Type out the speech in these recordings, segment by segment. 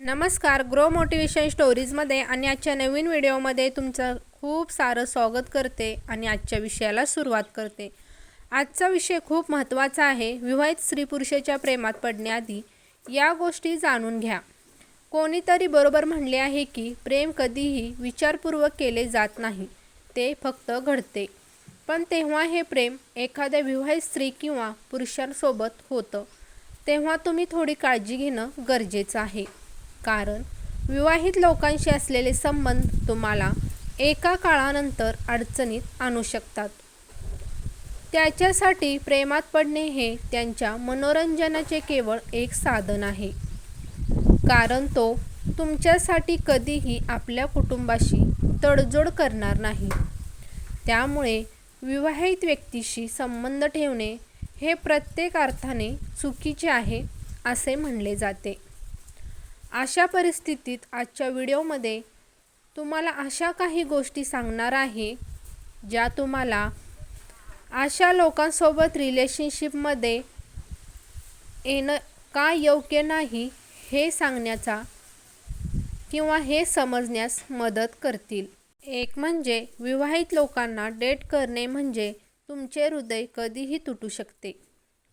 नमस्कार grow motivation स्टोरीजमध्ये आणि आजच्या नवीन व्हिडिओमध्ये तुमचं खूप सारं स्वागत करते आणि आजच्या विषयाला सुरुवात करते. आजचा विषय खूप महत्त्वाचा आहे. विवाहित स्त्री पुरुषाच्या प्रेमात पडण्याआधी या गोष्टी जाणून घ्या. कोणीतरी बरोबर म्हणले आहे की प्रेम कधीही विचारपूर्वक केले जात नाही ते फक्त घडते. पण तेव्हा हे प्रेम एखाद्या विवाहित स्त्री किंवा पुरुषांसोबत होतं. तेव्हा तुम्ही थोडी काळजी घेणं गरजेचं आहे. कारण विवाहित लोकांशी असलेले संबंध तुम्हाला एका काळानंतर अडचणीत आणू शकतात. त्याच्यासाठी प्रेमात पडणे हे त्यांच्या मनोरंजनाचे केवळ एक साधन आहे. कारण तो तुमच्यासाठी कधीही आपल्या कुटुंबाशी तडजोड करणार नाही. त्यामुळे विवाहित व्यक्तीशी संबंध ठेवणे हे प्रत्येक अर्थाने चुकीचे आहे असे म्हणले जाते. अशा परिस्थितीत आजच्या व्हिडिओमध्ये तुम्हाला अशा काही गोष्टी सांगणार आहे ज्या तुम्हाला अशा लोकांसोबत रिलेशनशिपमध्ये येणं का योग्य नाही हे सांगण्याचा किंवा हे समजण्यास मदत करतील. एक म्हणजे विवाहित लोकांना डेट करणे म्हणजे तुमचे हृदय कधीही तुटू शकते.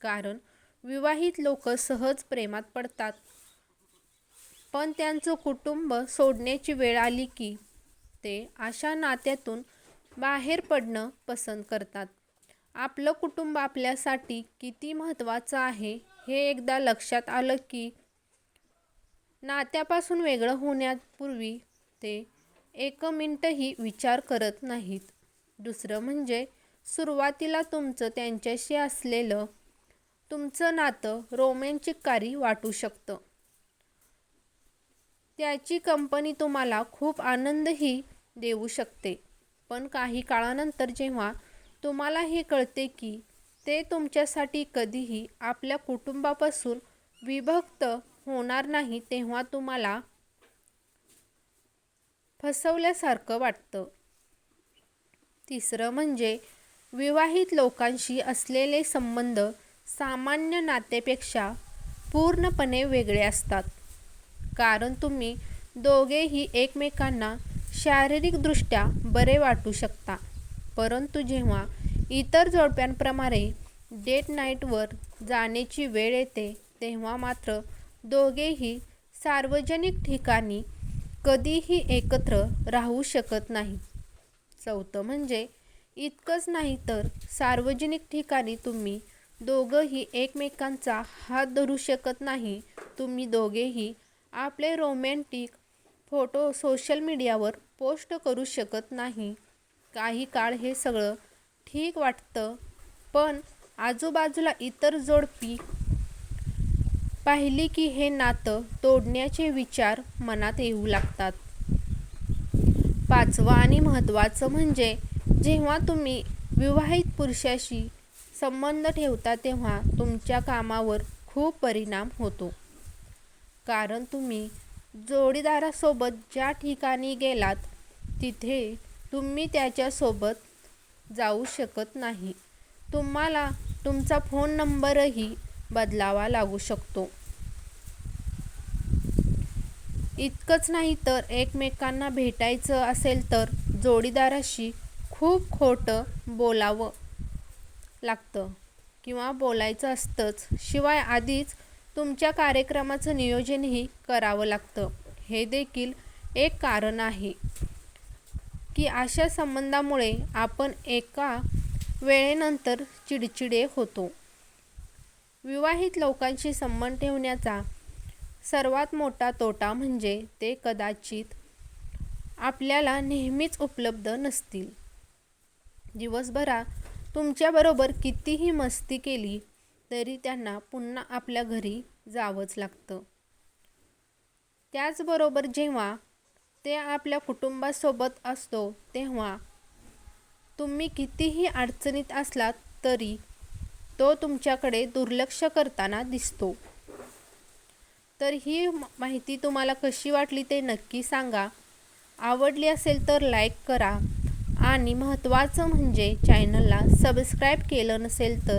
कारण विवाहित लोक सहज प्रेमात पडतात. पण त्यांचं कुटुंब सोडण्याची वेळ आली की ते अशा नात्यातून बाहेर पडणं पसंत करतात. आपलं कुटुंब आपल्यासाठी किती महत्त्वाचं आहे हे एकदा लक्षात आलं की नात्यापासून वेगळं होण्यापूर्वी ते एक मिनटंही विचार करत नाहीत. दुसरं म्हणजे सुरुवातीला तुमचं त्यांच्याशी असलेलं तुमचं नातं रोमॅन्चिककारी वाटू शकतं. त्याची कंपनी तुम्हाला खूप आनंदही देऊ शकते. पण काही काळानंतर जेव्हा तुम्हाला हे कळते की ते तुमच्यासाठी कधीही आपल्या कुटुंबापासून विभक्त होणार नाही तेव्हा तुम्हाला फसवल्यासारखं वाटतं. तिसरं म्हणजे विवाहित लोकांशी असलेले संबंध सामान्य नातेपेक्षा पूर्णपणे वेगळे असतात. कारण तुम्ही दोघेही एकमेकांना शारीरिकदृष्ट्या बरे वाटू शकता. परंतु जेव्हा इतर जोडप्यांप्रमाणे डेट नाईटवर जाण्याची वेळ येते तेव्हा मात्र दोघेही सार्वजनिक ठिकाणी कधीही एकत्र राहू शकत नाही. चौथं म्हणजे इतकंच नाही तर सार्वजनिक ठिकाणी तुम्ही दोघंही एकमेकांचा हात धरू शकत नाही. तुम्ही दोघेही आपले रोमॅन्टिक फोटो सोशल मीडियावर पोस्ट करू शकत नाही. काही काळ हे सगळं ठीक वाटतं पण आजूबाजूला इतर जोडपी पाहिली की हे नातं तोडण्याचे विचार मनात येऊ लागतात. पाचवं आणि महत्त्वाचं म्हणजे जेव्हा तुम्ही विवाहित पुरुषाशी संबंध ठेवता तेव्हा तुमच्या कामावर खूप परिणाम होतो. कारण तुम्ही जोडीदारासोबत ज्या ठिकाणी गेलात तिथे तुम्ही त्याच्यासोबत जाऊ शकत नाही. तुम्हाला तुमचा फोन नंबरही बदलावा लागू शकतो. इतकंच नाही तर एकमेकांना भेटायचं असेल तर जोडीदाराशी खूप खोटं बोलावं लागतं किंवा बोलायचं असतंच. शिवाय आधीच तुमच्या कार्यक्रमाचं नियोजनही करावं लागतं. हे देखील एक कारण आहे. की अशा संबंधामुळे आपण एका वेळेनंतर चिडचिडे होतो. विवाहित लोकांशी संबंध ठेवण्याचा सर्वात मोठा तोटा म्हणजे ते कदाचित आपल्याला नेहमीच उपलब्ध नसतील. दिवसभरा तुमच्याबरोबर कितीही मस्ती केली तरी त्यांना पुन्हा आपल्या घरी जावंच लागतं. त्याचबरोबर जेव्हा ते आपल्या कुटुंबासोबत असतो तेव्हा तुम्ही कितीही अडचणीत असलात तरी तो तुमच्याकडे दुर्लक्ष करताना दिसतो. तर ही माहिती तुम्हाला कशी वाटली ते नक्की सांगा. आवडली असेल तर लाईक करा. आणि महत्त्वाचं म्हणजे चॅनलला सबस्क्राईब केलं नसेल तर